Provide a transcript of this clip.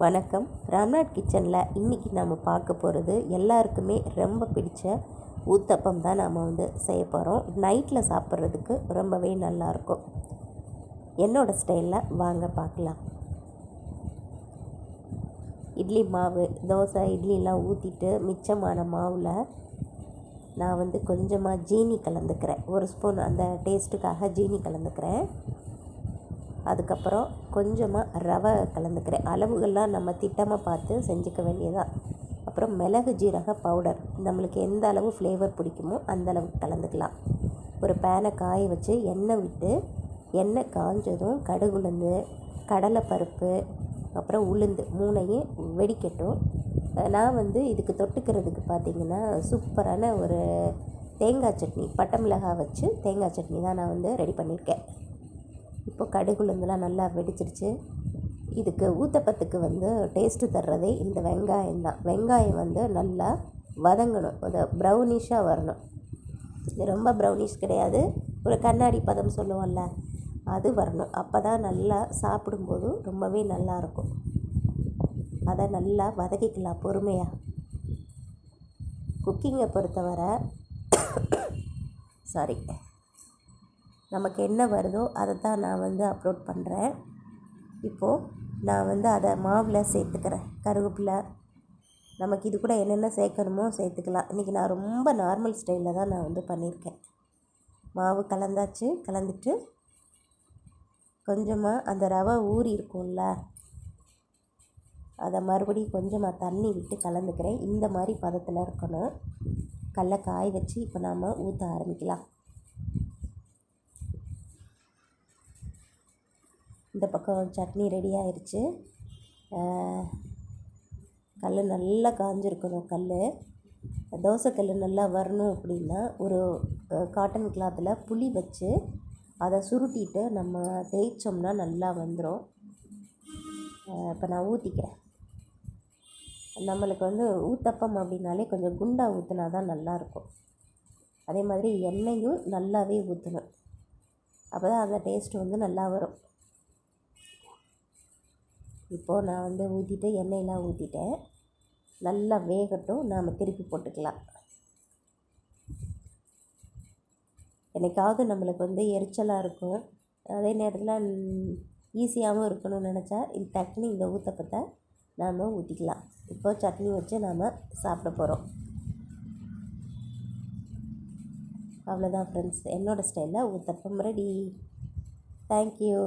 வணக்கம். ராம்நாத் கிச்சனில் இன்றைக்கி நம்ம பார்க்க போகிறது எல்லாருக்குமே ரொம்ப பிடிச்ச ஊத்தப்பம் தான் நாம் வந்து செய்ய போகிறோம் நைட்டில் சாப்பிட்றதுக்கு ரொம்பவே நல்லாயிருக்கும் என்னோடய ஸ்டைலில் வாங்க பார்க்கலாம். இட்லி மாவு தோசை இட்லிலாம் ஊற்றிட்டு மிச்சமான மாவில் நான் வந்து கொஞ்சமாக ஜீனி கலந்துக்கிறேன். ஒரு ஸ்பூன் அந்த டேஸ்ட்டுக்காக ஜீனி கலந்துக்கிறேன். அதுக்கப்புறம் கொஞ்சமாக ரவை கலந்துக்கிறேன். அளவுகள்லாம் நம்ம திட்டமாக பார்த்து செஞ்சுக்க வேண்டியதாக அப்புறம் மிளகு ஜீரக பவுடர். நம்மளுக்கு எந்த அளவு ஃப்ளேவர் பிடிக்குமோ அந்த அளவுக்கு கலந்துக்கலாம். ஒரு பேனை காய வச்சு எண்ணெய் விட்டு எண்ணெய் காஞ்சதும் கடுகுலந்து கடலைப்பருப்பு அப்புறம் உளுந்து மூணையும் வெடிக்கட்டும். நான் வந்து இதுக்கு தொட்டுக்கிறதுக்கு பார்த்திங்கன்னா சூப்பரான ஒரு தேங்காய் சட்னி பட்டை மிளகாய் வச்சு தேங்காய் சட்னி தான் நான் வந்து ரெடி பண்ணியிருக்கேன். இப்போ கடுகுலந்தெலாம் நல்லா வெடிச்சிருச்சு. இதுக்கு ஊத்தப்பத்துக்கு வந்து டேஸ்ட்டு தர்றதே இந்த வெங்காயம் தான். வெங்காயம் வந்து நல்லா வதங்கணும். அதை ப்ரௌனிஷாக வரணும். இது ரொம்ப ப்ரௌனிஷ் கிடையாது. ஒரு கண்ணாடி பதம் சொல்லுவோம்ல அது வரணும். அப்போ தான் நல்லா சாப்பிடும்போது ரொம்பவே நல்லாயிருக்கும் அதை நல்லா வதக்கிக்கலாம் பொறுமையாக குக்கிங்கை பொறுத்தவரை சாரி நமக்கு என்ன வருதோ அதை தான் நான் வந்து அப்லோட் பண்ணுறேன் இப்போது நான் வந்து அதை மாவில் சேர்த்துக்கிறேன். கருவேப்பிலை. நமக்கு இது கூட என்னென்ன சேர்க்கணுமோ சேர்த்துக்கலாம். இன்றைக்கி நான் ரொம்ப நார்மல் ஸ்டைலில் தான் நான் வந்து பண்ணியிருக்கேன். மாவு கலந்தாச்சு கலந்துட்டு கொஞ்சமாக அந்த ரவை ஊறி இருக்கும்ல அதை மறுபடியும் கொஞ்சமாக தண்ணி விட்டு கலந்துக்கிறேன். இந்த மாதிரி பதத்தில் இருக்கணும். கடல காய வச்சு இப்போ நாம் ஊற்ற ஆரம்பிக்கலாம். இந்த பக்கம் சட்னி ரெடி ஆயிடுச்சு கல் நல்லா காஞ்சிருக்கணும் கல் தோசைக்கல் நல்லா வரணும் அப்படின்னா ஒரு காட்டன் கிளாத்தில் புளி வச்சு அதை சுருட்டிட்டு நம்ம தேய்ச்சோம்னா நல்லா வந்துடும் இப்போ நான் ஊற்றிக்கிறேன் நம்மளுக்கு வந்து ஊத்தப்பம் அப்படின்னாலே கொஞ்சம் குண்டாக ஊற்றினா தான் நல்லாயிருக்கும். அதே மாதிரி எண்ணெயும் நல்லாவே ஊற்றணும் அப்போ தான் அந்த டேஸ்ட் வந்து நல்லா வரும். இப்போது நான் வந்து ஊற்றிட்டு எண்ணெயெலாம் ஊற்றிட்டேன் நல்லா வேகட்டும் நாம் திருப்பி போட்டுக்கலாம். என்றைக்காவது நம்மளுக்கு வந்து எரிச்சலாக இருக்கும். அதே நேரத்தில் ஈஸியாகவும் இருக்கணும்னு நினச்சா இது டக்குனு இந்த ஊத்தப்பத்தை நாம் ஊற்றிக்கலாம் இப்போது சட்னி வச்சு நாம் சாப்பிட போகிறோம் அவ்வளோதான் ஃப்ரெண்ட்ஸ் என்னோடய ஸ்டைலில் ஊத்தப்பம் ரெடி தேங்க்யூ